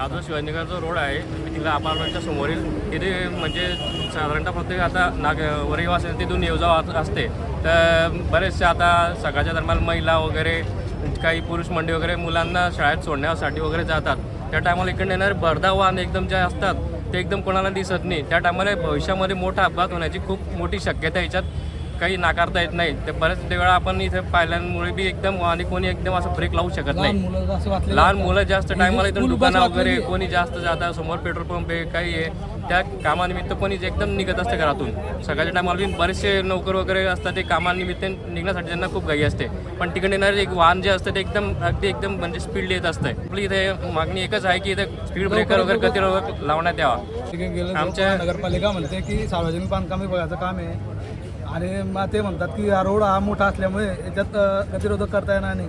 हा जो शिवाजीनगरचा रोड आहे मी तिला अपार्टमेंटच्या समोरील तिथे म्हणजे साधारणतः प्रत्येक आता नाग रहिवासी तिथून येवजाव असते. तर बरेचसे आता सकाळच्या दरम्यान महिला वगैरे काही पुरुष मंडळी वगैरे मुलांना शाळेत सोडण्यासाठी वगैरे जातात. त्या टायमाला इकडे येणारे भरधाव वाहन एकदम जे असतात ते एकदम कोणाला दिसत नाही. त्या टायमाला भविष्यामध्ये मोठा अपघात होण्याची खूप मोठी शक्यता आहे. याच्यात. काही नाकारता येत नाही. ते बरेच वेळा आपण इथे पाहिल्यामुळे बी एकदम आणि कोणी एकदम असं ब्रेक लावू शकत नाही. लहान मुलं जास्त टायमाला इथून दुकानं वगैरे. कोणी जास्त जातात समोर पेट्रोल पंप आहे काही आहे. त्या कामानिमित्त कोणी एकदम निघत असते घरातून. सकाळच्या टायमाला बी बरेचसे नोकर वगैरे असतात ते कामानिमित्त निघण्यासाठी त्यांना खूप घाई असते. पण तिकडे येणारे एक वाहन जे असतं ते एकदम अगदी एकदम म्हणजे स्पीड येत असतं. आपली इथे मागणी एकच आहे की इथे स्पीड ब्रेकर वगैरे गती वगैरे लावण्यात यावा. आमच्या नगरपालिका म्हणते की सार्वजनिक बांधकाम विभागाचं काम आहे. आणि मग ते म्हणतात की हा रोड हा मोठा असल्यामुळे याच्यात गतिरोधक करता येणार नाही.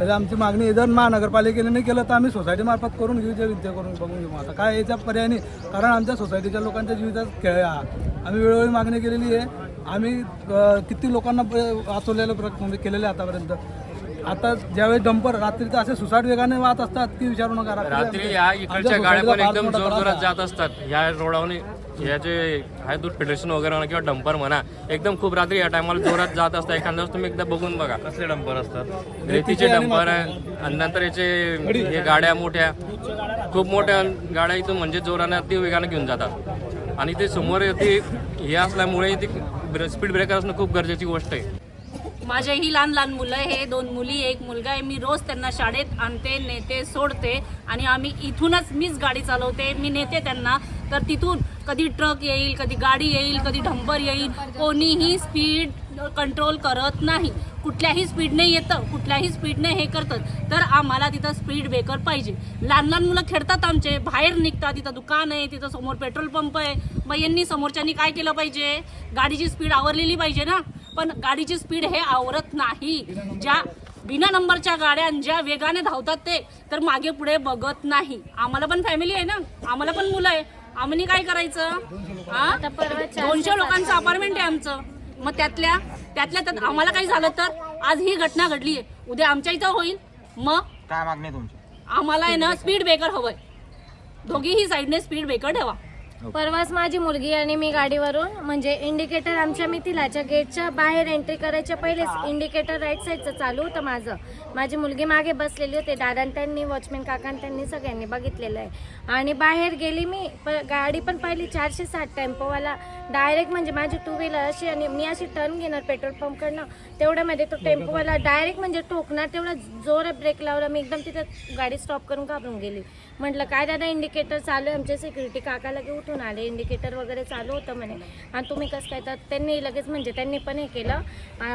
तरी आमची मागणी जर महानगरपालिकेने नाही केलं तर आम्ही सोसायटी मार्फत करून घेऊ जे विद्या करून बघून घेऊ. आता काय याच्या पर्याय नाही. कारण आमच्या सोसायटीच्या लोकांच्या जीवितात खेळ हा. आम्ही वेळोवेळी मागणी केलेली आहे. आम्ही किती लोकांना वाचवलेलं प्र- म्हणजे केलेलं आहे आतापर्यंत. आता ज्यावेळी डंपर रात्री तर असे सुसाट वेगाने वाहत असतात की विचारू नका. रात्री या इकडच्या गाड्या पण एकदम जोरजोरात. जात असतात. या रोडावरून या जे आहे दूध फेडरेशन वगैरे म्हणा किंवा डंपर म्हणा एकदम खूप रात्री या टायमाला जोरात जात असतात एखाद्या वेळेस तुम्ही एकदा बघून बघा. कसले डंपर असतात? रेतीचे डंपर आहे आणि नंतर याचे हे गाड्या मोठ्या. खूप मोठ्या गाड्या इथून म्हणजे जोराने अति वेगाने घेऊन जातात. आणि ते समोर ती हे असल्यामुळे ती स्पीड ब्रेकर असणं खूप गरजेची गोष्ट आहे. माझेही लहान लहान मुलं हे दोन मुली एक मुलगा आहे. मी रोज त्यांना शाळेत आणते नेते सोडते आणि आम्ही इथूनच मीच गाडी चालवते. मी नेते त्यांना. तर तिथून कधी ट्रक येईल कधी गाडी येईल कधी ढंपर येईल कोणीही स्पीड कंट्रोल करत नाही. कुठल्याही स्पीडने येतं कुठल्याही स्पीडने हे करतात तर आम्हाला तिथं स्पीड ब्रेकर पाहिजे. लहान लहान मुलं खेळतात आमचे. बाहेर निघतात. तिथं दुकान आहे तिथं समोर पेट्रोल पंप आहे. मग यांनी समोरच्यांनी काय केलं पाहिजे? गाडीची स्पीड आवरलेली पाहिजे ना. पण गाडीची स्पीड हे आवरत नाही. ज्या बिना नंबरच्या गाड्या ज्या वेगाने धावतात ते तर मागे पुढे बघत नाही. आम्हाला पण फॅमिली आहे ना? आम्हाला पण मुलं आहे. आम्ही काय करायचं? हा? दोनशे लोकांचं अपार्टमेंट आहे आमचं. मग त्यातल्या त्यातल्या त्यात आम्हाला काही झालं तर आज ही घटना घडली आहे. उद्या आमच्या इथं होईल. मग काय मागणी आहे तुमची? आम्हाला आहे ना स्पीड ब्रेकर हवंय. दोघीही साईडने स्पीड ब्रेकर ठेवा. परवाच माझी मुलगी आणि मी गाडीवरून म्हणजे इंडिकेटर आमच्या मिथिलाच्या गेटच्या बाहेर एंट्री करायच्या पहिलेच इंडिकेटर राईट साईडचं चालू होतं माझं. माझी मुलगी मागे बसलेली होती दादा त्यांनी वॉचमॅन काकां त्यांनी सगळ्यांनी बघितलेलं आहे. आणि बाहेर गेली मी प गाडी पण पाहिली चारशे साठ टेम्पोवाला डायरेक्ट म्हणजे माझी टू व्हीलर अशी आणि मी अशी टर्न घेणार पेट्रोल पंपकडनं तेवढ्यामध्ये तो टेम्पोवाला डायरेक्ट म्हणजे ठोकणार तेवढा जोर ब्रेक लावला मी एकदम तिथं गाडी स्टॉप करून घाबरून गेली. म्हटलं काय दादा इंडिकेटर चालू आहे आमच्या सिक्युरिटी काकाला लगे उठून आले. इंडिकेटर वगैरे चालू होतं म्हणे. आणि तुम्ही कसं काय तर त्यांनी लगेच म्हणजे त्यांनी पण हे केलं.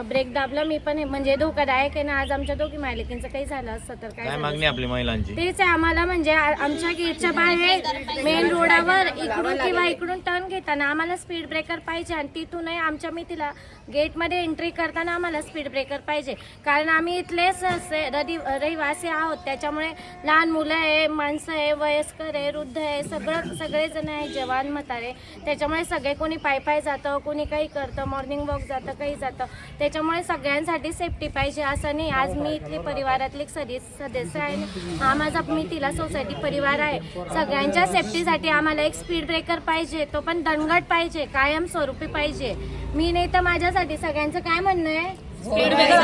ब्रेक दाबला मी पण हे. म्हणजे धोकादायक आहे ना आज आमच्या दोघी मालिकींचं काही झालं असतं तर काय मागणी आपली महिलांची? तेच आहे आम्हाला म्हणजे आमच्या गेटच्या बाहेर मेन रोडावर इकडून किंवा इकडून टर्न घेताना आम्हाला स्पीड ब्रेकर पाहिजे आणि तिथूनही आमच्या मितीला गेटमध्ये एंट्री करताना आम्हाला स्पीड ब्रेकर पाहिजे. कारण आम्ही इथलेच असे रदी रहिवासी आहोत. त्याच्यामुळे लहान मुलं आहे माणसं आहे वयस्कर आहे वृद्ध आहे सगळं सगळेजण आहे जवान म्हातारे. त्याच्यामुळे सगळे कोणी पाय पाय जातं कोणी काही करतं मॉर्निंग वॉक जातं काही जातं. त्याच्यामुळे सगळ्यांसाठी सेफ्टी पाहिजे असं नाही. आज मी इथली परिवारातली एक सदस्य सदस्य आहे. हा माझा मी तिला सोसायटी परिवार आहे. सगळ्यांच्या सेफ्टीसाठी आम्हाला एक स्पीड ब्रेकर पाहिजे. तो पण दणगट पाहिजे. कायम स्वरूपी पाहिजे. मी नाही तर माझ्यासाठी सगळ्यांचं काय म्हणणं आहे? स्पीड ब्रेकर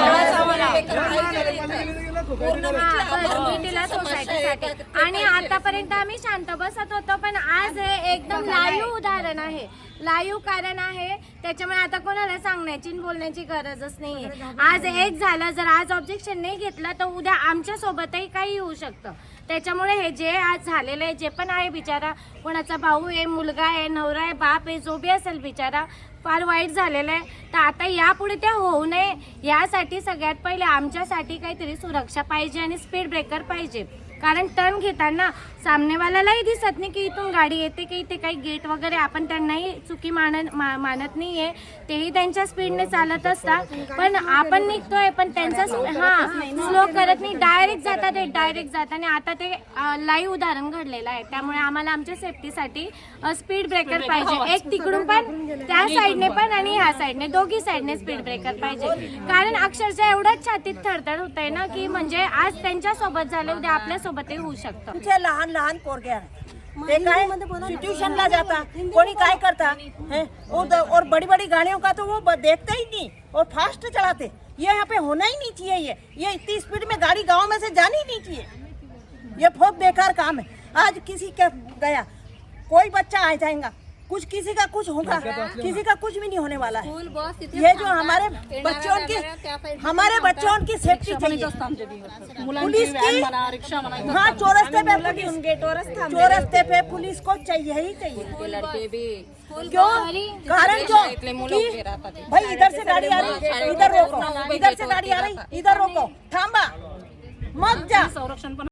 सोसायटीसाठी आणि आतापर्यंत आम्ही शांत बसत होतो पण आज हे एकदम लाईव्ह उदाहरण आहे. लाईव्ह कारण आहे. त्याच्यामुळे आता कोणाला सांगण्याची आणि बोलण्याची गरजच नाहीये. आज एक झालं जर आज ऑब्जेक्शन नाही घेतलं तर उद्या आमच्या सोबतही काही होऊ शकतं. त्याच्यामुळे हे जे आज झालेलं आहे जे पण आहे बिचारा कोणाचा भाऊ आहे मुलगा आहे नवरा आहे बाप आहे जो बी असेल बिचारा फार वाईट झालेलं आहे. तर आता यापुढे ते होऊ नये. यासाठी सगळ्यात पहिले आमच्यासाठी काहीतरी सुरक्षा पाहिजे आणि स्पीड ब्रेकर पाहिजे. कारण टर्न घेताना सामनेवाल्यालाही दिसत नाही की इथून गाडी येते की इथे काही गेट वगैरे आपण त्यांनाही चुकी मानत मा- मानत नाही आहे तेही त्यांच्या स्पीडने चालत असतात. पण आपण निघतोय पण त्यांचा हा स्लो करत नाही. डायरेक्ट जातात ते डायरेक्ट जातात. आणि आता ते लाईव्ह उदाहरण घडलेलं आहे. त्यामुळे आम्हाला आमच्या सेफ्टीसाठी स्पीड ब्रेकर पाहिजे. एक तिकडून पण त्या साईडने पण आणि ह्या साईडने दोघी साईडने स्पीड ब्रेकर पाहिजे. कारण अक्षरशः एवढंच छातीत थरथर होत आहे ना की म्हणजे आज त्यांच्यासोबत झालं उद्या आपल्या सोबतही होऊ शकतं. लहान लहान पोरगे आहे ते काय ट्यूशनला जाता. कोणी काय करता? है? और और बड़ी बड़ी गाड़ियों का तो वो ब- देखते ही नहीं. और फास्ट चलाते. ये यहाँ पे होना ही नहीं चाहिए ये. ये इतनी स्पीड में गाड़ी गाँव में से जानी ही नहीं चाहिए. ये बहुत बेकार काम है. आज किसी का गया. कोई बच्चा आ जाएगा. कुछ किसी का कुछ होगा किसी का कुछ भी नहीं होने वाला है। ये जो हमारे बच्चों की हमारे बच्चों की सेफ्टी चाहिए। पुलिस की हाँ चौरस्ते पे पुलिस चौरस्ते पे पुलिस को चाहिए ही। चाहिए क्यों? कारण जो भाई इधर से गाड़ी आ रही इधर रोको। इधर से गाड़ी आ रही इधर रोको। थांबा। मग जा। संरक्षण